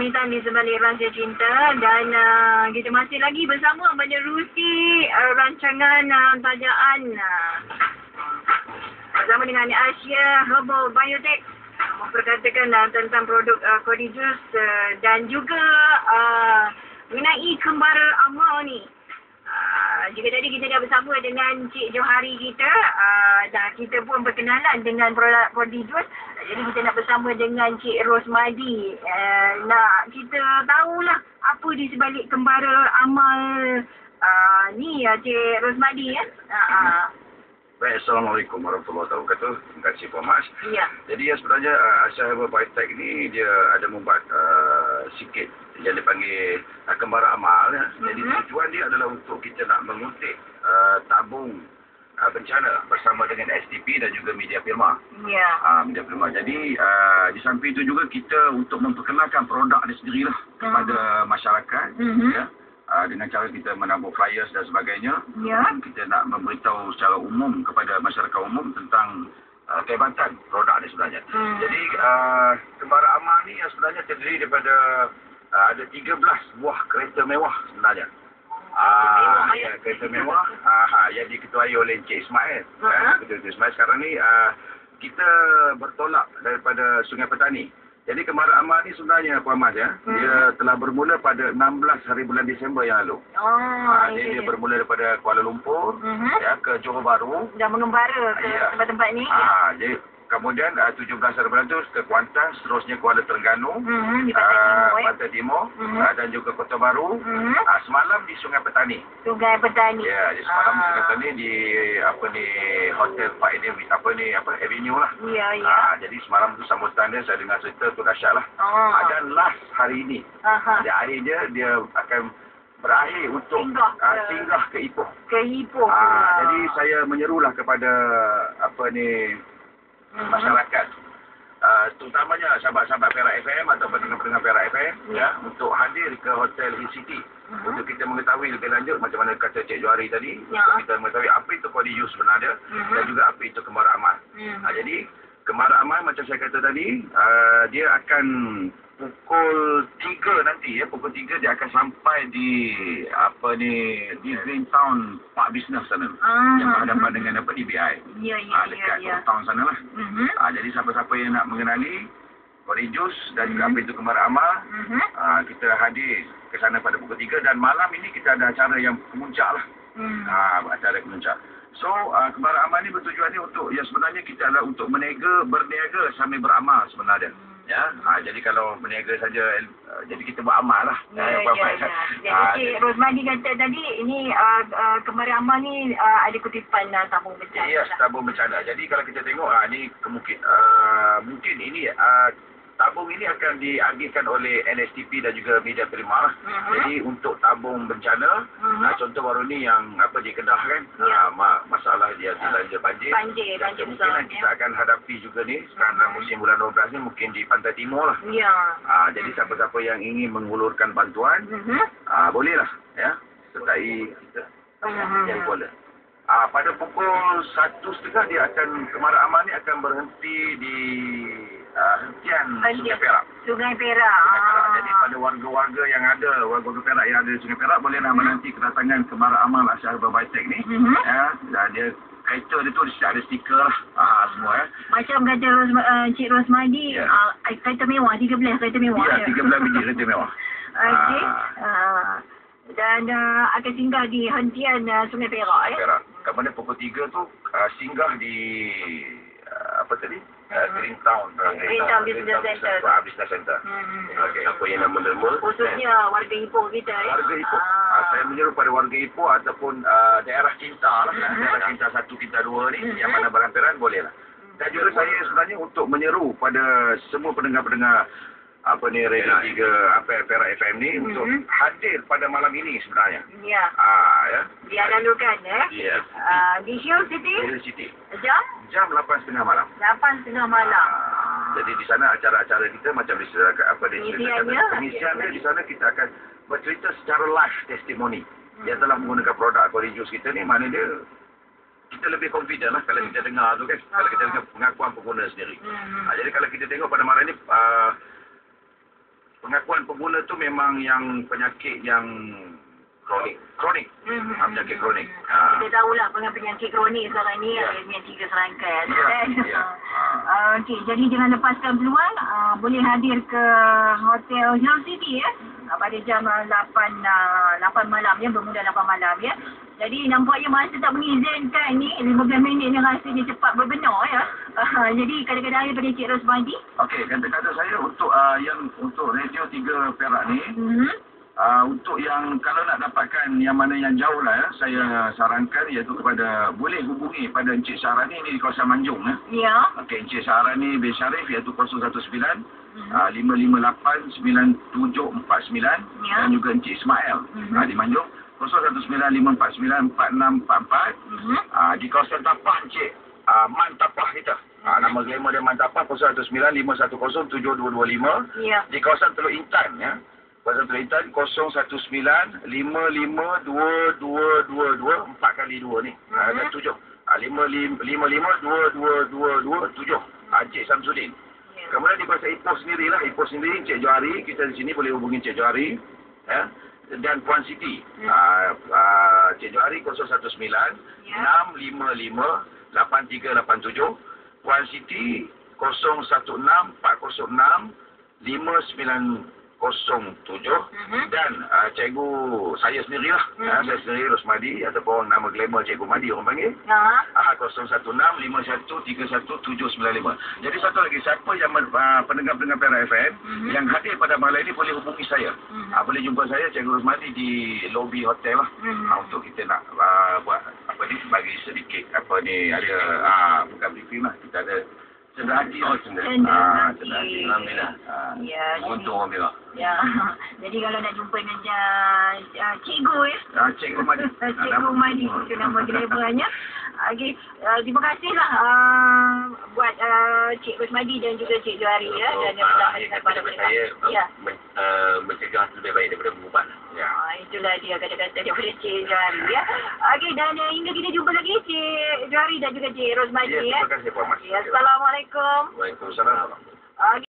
kesulitan di sebalik rahsia cinta dan uh, kita masih lagi bersama menerusi uh, rancangan uh, tajaan uh, bersama dengan Asia Herbal Biotech memperkatakan uh, tentang produk uh, Cody Juice uh, dan juga uh, mengenai kembara amal ni. Jika tadi kita dah bersama dengan Cik Johari kita uh, dan kita pun berkenalan dengan produk Juice jadi kita nak bersama dengan Cik Rosmadi uh, nak kita tahulah apa di sebalik kembara amal uh, ni ya Cik Rosmadi ya. Uh, uh. Baik, Assalamualaikum warahmatullahi wabarakatuh. Terima kasih Puan Mas. Ya. Jadi yang sebenarnya uh, Asia Herbal Biotech ni dia ada membuat uh, sikit yang dipanggil uh, kembara amal. Ya. Jadi Mhm. tujuan dia adalah untuk kita nak menguntik uh, tabung uh, bencana bersama dengan STP dan juga media firma. Ya. Uh, media firma. Jadi uh, di samping itu juga kita untuk memperkenalkan produk dia sendirilah kepada masyarakat. Mhm. Ya. Uh, dengan cara kita menambah flyers dan sebagainya Ya. kita nak memberitahu secara umum kepada masyarakat umum tentang uh, kehebatan produk ni sebenarnya. Hmm. Jadi uh, kembara amal ni yang sebenarnya terdiri daripada uh, ada 13 buah kereta mewah sebenarnya. Ah, ya, kereta mewah uh, yang diketuai oleh Encik Ismail. Uh-huh. Uh, Ketua Encik Ismail sekarang ni uh, kita bertolak daripada Sungai Petani. Jadi kembara amal ni sebenarnya Puan Mas ya, Hmm. dia telah bermula pada 16 hari bulan Disember yang lalu. Oh, Ah, ya, dia, dia ya. bermula daripada Kuala Lumpur Mhm. ya ke Johor Bahru. Dah mengembara ke Ya. tempat-tempat ni. Ya. Ah, jadi kemudian uh, 17 hari bulan tu ke Kuantan, seterusnya Kuala Terengganu, Mhm, di Pantai ah, Timur eh. Pantai Timur Mhm. ah, dan juga Kota Baru. Mhm. Ah, semalam di Sungai Petani. Sungai Petani. Ya, di semalam di Ah. Sungai Petani di apa ni Hotel Pak Eden apa ni apa Avenue lah. Ya, ya. Ah, jadi semalam tu sambutan dia saya dengar cerita tu dahsyat lah. Oh. Ah, dan last hari ini, Aha. di akhirnya dia akan berakhir untuk Singgah ah, ke- singgah ke Ipoh. Ke Ipoh. Ah, jadi saya menyerulah kepada apa ni. Masyarakat uh, terutamanya sahabat-sahabat Perak FM atau pendengar-pendengar Perak FM ya untuk hadir ke Hotel Hill City Mhm. untuk kita mengetahui lebih lanjut macam mana kata Cik Johari tadi Ya. untuk kita mengetahui apa itu kode use sebenarnya Mhm. dan juga apa itu kemara amal. Mhm. Ah, jadi kemara amal macam saya kata tadi uh, dia akan pukul 3 nanti ya pukul 3 dia akan sampai di apa ni di Greentown Park Business sana Ah, yang berhadapan dengan apa di BI. Ya, ya, Ah, ya, dekat ya. Old Town sana lah. Mhm. Ah, jadi siapa-siapa yang nak mengenali Kori Jus dan juga apa itu Kemara Amal, Mhm. ah, kita hadir ke sana pada pukul 3 dan malam ini kita ada acara yang kemuncak lah. Mhm. Ah, acara kemuncak. So, uh, Kemara Amal ni bertujuan ni untuk, ya sebenarnya kita adalah untuk meniaga, berniaga sambil beramal sebenarnya. Ya, ah, jadi kalau berniaga saja, uh, jadi kita beramal lah. Ya, Eh, ya, apa-apa. ya. Jadi Ah, Cik Rosmadi kata tadi ini uh, uh, kemari amal ni uh, ada kutipan uh, tabung bencana. Ya, tabung bencana. Jadi kalau kita tengok ah ni kemungkin ah, mungkin ini ah, tabung ini akan diambilkan oleh NSTP dan juga media prima lah. Mhm. Jadi untuk tabung bencana, ah, contoh baru ni yang apa di Kedah kan, Ya. ah, ma- masalah dia dilanja banjir. Banjir, Dan banjir kemungkinan besar, kita ya. akan hadapi juga ni sekarang dalam musim bulan 12 ni mungkin di Pantai Timur lah. Ya. Ah, jadi siapa-siapa yang ingin mengulurkan bantuan, Mhm. ah, bolehlah ya sertai kita Mhm. yang Kuala. Ah, pada pukul satu setengah dia akan Kemara Amal ni akan berhenti di ah, hentian Sungai Perak. Sungai Perak. Sungai Perak. Ah. Jadi pada warga-warga yang ada, warga-warga Perak yang ada di Sungai Perak bolehlah menanti kedatangan Kemara Amal Asyar Berbitek ni. Mhm. Ya, dan dia kereta dia tu dia ada stiker lah ah, semua ya. Macam kata Ros, uh, Cik Rosmadi, Ya. uh, kereta mewah, 13 kereta mewah. Ya, 13 biji kereta mewah. Okey. Ah. Uh, dan uh, akan singgah di hentian uh, Sungai Perak ya. Perak. Kemudian pukul 3 tu uh, singgah di uh, apa tadi? Uh, Mhm. Greentown. Uh, Greentown Business Center. Ah, Business Center. Hmm. Okey, apa yang nama nama? Khususnya warga Ipoh kita ya. warga Ipoh. Ah. Ah, saya menyeru pada warga Ipoh ataupun uh, daerah cinta lah. Mhm. Daerah cinta satu, cinta dua ni Mhm. yang mana berampiran boleh lah. Dan juga saya sebenarnya untuk menyeru pada semua pendengar-pendengar apa ni Radio 3 apa Perak FM ni Mhm. untuk hadir pada malam ini sebenarnya. Ya. Ah ya. Diadalukan ya. Ya. Uh, di Hill City Hill City. jam Jam 8.30 malam. 8.30 malam. Ah, Jadi di sana acara-acara kita macam disediakan apa Pengisiannya? pengisiannya di sana kita akan bercerita secara live testimoni yang telah menggunakan produk Aquarius kita ni mana dia kita lebih confident lah kalau kita dengar tu kan kalau kita dengar pengakuan pengguna sendiri Hmm. ha, jadi kalau kita tengok pada malam ni uh, pengakuan pengguna tu memang yang penyakit yang kronik. Kronik. Mhm. Ah, penyakit kronik. Ah. Kita tahulah dengan penyakit kronik sekarang ni Ya. ada yang tiga serangkai Ya, kan. ya. Ah, Okey, jadi jangan lepaskan peluang uh, boleh hadir ke Hotel Hill City ya uh, pada jam uh, 8 uh, 8 malam ya bermula 8 malam ya. Jadi nampaknya masa tak mengizinkan ni 15 minit ni rasanya cepat berbenar ya. Uh, jadi kadang-kadang daripada Cik Rosmadi. Okey, kata-kata saya untuk uh, yang untuk radio 3 Perak ni, Mhm. uh, untuk yang kalau nak dapatkan yang mana yang jauh lah ya, saya sarankan iaitu kepada boleh hubungi pada Encik Sarani ni di kawasan Manjung ya. Ya. Okey, Encik Sarani bin Syarif iaitu 019 Mhm. uh, 558-9749 Ya. dan juga Encik Ismail Mhm. uh, di Manjung 019-549-4644 Mhm. uh, di kawasan Tapah Encik uh, Mantapah kita uh, nama glamour dia Mantapah 019-510-7225 Ya. di kawasan Teluk Intan ya kawasan Teluk Intan 019-552222 empat kali dua ni uh, Mhm. ada tujuh uh, 552222 Encik Samsudin Ya. Kemudian di kawasan Ipoh sendirilah, Ipoh sendiri Encik Johari, kita di sini boleh hubungi Encik Johari. Ya. Dan Puan Siti. Hmm. Uh, uh, Encik Johari 019 Ya. 655 8387. Puan Siti 016 406 5907 Mhm. dan cikgu saya sendirilah Hmm. uh, saya sendiri Rosmadi ataupun nama glamour cikgu Madi orang panggil Ha. Ahad 016-5131-795. Jadi satu lagi, siapa yang uh, pendengar-pendengar Perak FM Mhm. yang hadir pada malam ini boleh hubungi saya. Mhm. Uh, boleh jumpa saya, Cikgu Rosmadi di lobi hotel lah. Mhm. Uh, untuk kita nak uh, buat apa ni, bagi sedikit apa ni, ada uh, bukan briefing lah. Kita ada Oh, Ah. Alhamdulillah. Ah. Ya. Untung orang Perak. Ya. Jadi kalau nak jumpa dengan uh, uh, cikgu ya. Ah, Cikgu Madi. Cikgu Madi itu nama glamournya. Okey, uh, terima kasihlah uh, buat uh, Cik Rosmadi dan juga Cik Johari ya dan yang para daripada pendengar. saya Ya. men- uh, mencegah lebih baik daripada. Ah, itulah dia kata-kata daripada Cik Johari ya. Okey dan uh, hingga kita jumpa lagi Cik Johari dan juga Cik Rosmadi Ya, ya. terima kasih Puan Mas. Ya, Assalamualaikum. Waalaikumsalam. Okey.